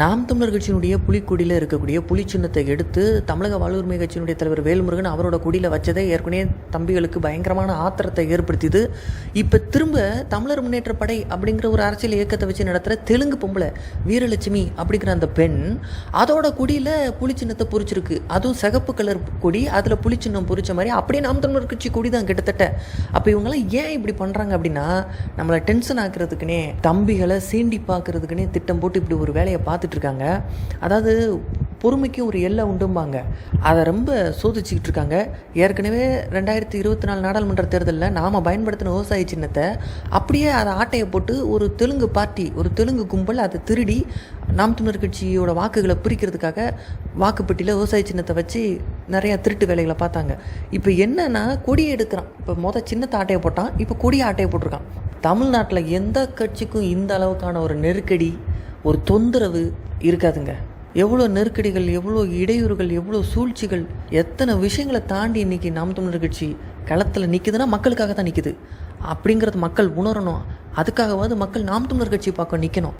நாம் தமிழர் கட்சியினுடைய புலிக்கொடியில் இருக்கக்கூடிய புலி சின்னத்தை எடுத்து தமிழக வாழ்வுரிமை கட்சியினுடைய தலைவர் வேல்முருகன் அவரோட கொடியில் வச்சதை ஏற்கனவே தம்பிகளுக்கு பயங்கரமான ஆத்திரத்தை ஏற்படுத்தியது. இப்போ திரும்ப தமிழர் முன்னேற்ற படை அப்படிங்கிற ஒரு அரசியல் இயக்கத்தை வச்சு நடத்துகிற தெலுங்கு பொம்பளை வீரலட்சுமி அப்படிங்கிற அந்த பெண் அதோட கொடியில் புலி சின்னத்தை பொறிச்சிருக்கு. அதுவும் சிகப்பு கலர் கொடி அதில் புலி சின்னம் பொறிச்ச மாதிரி அப்படியே நாம் தமிழர் கட்சி கொடி தான் கிட்டத்தட்ட. அப்போ இவங்கெல்லாம் ஏன் இப்படி பண்ணுறாங்க அப்படின்னா நம்மளை டென்ஷன் ஆக்குறதுக்குனே தம்பிகளை சீண்டி பார்க்கறதுக்குனே திட்டம் போட்டு இப்படி ஒரு வேலையை பார்த்து இருக்காங்க அதாவது பொறுமைக்கு ஒரு எல்லை உண்டும்பாங்க. அதை ரொம்ப சோதிச்சுக்கிட்டு இருக்காங்க ஏற்கனவே ரெண்டாயிரத்தி இருபத்தி நாலு நாடாளுமன்ற தேர்தலில் நாம் பயன்படுத்தின விவசாய சின்னத்தை அப்படியே அதை ஆட்டையை போட்டு ஒரு தெலுங்கு பார்ட்டி ஒரு தெலுங்கு கும்பல் அதை திருடி நாம் தமிழர் கட்சியோட வாக்குகளை பிரிக்கிறதுக்காக வாக்குப்பெட்டியில் விவசாய சின்னத்தை வச்சு நிறையா திருட்டு வேலைகளை பார்த்தாங்க. இப்போ என்னன்னா கொடி எடுக்கிறான். இப்போ மொதல் சின்னத்தை ஆட்டையை போட்டான். இப்போ கொடியை ஆட்டையை போட்டிருக்கான். தமிழ்நாட்டில் எந்த கட்சிக்கும் இந்த அளவுக்கான ஒரு நெருக்கடி ஒரு தொந்தரவு இருக்காதுங்க. எவ்வளோ நெருக்கடிகள் எவ்வளோ இடையூறுகள் எவ்வளோ சூழ்ச்சிகள் எத்தனை விஷயங்களை தாண்டி இன்றைக்கி நாம் தமிழர் கட்சி களத்தில் நிற்குதுன்னா மக்களுக்காக தான் நிற்குது அப்படிங்கிறது மக்கள் உணரணும். அதுக்காகவாவது மக்கள் நாம் தமிழர் கட்சி பார்க்க நிற்கணும்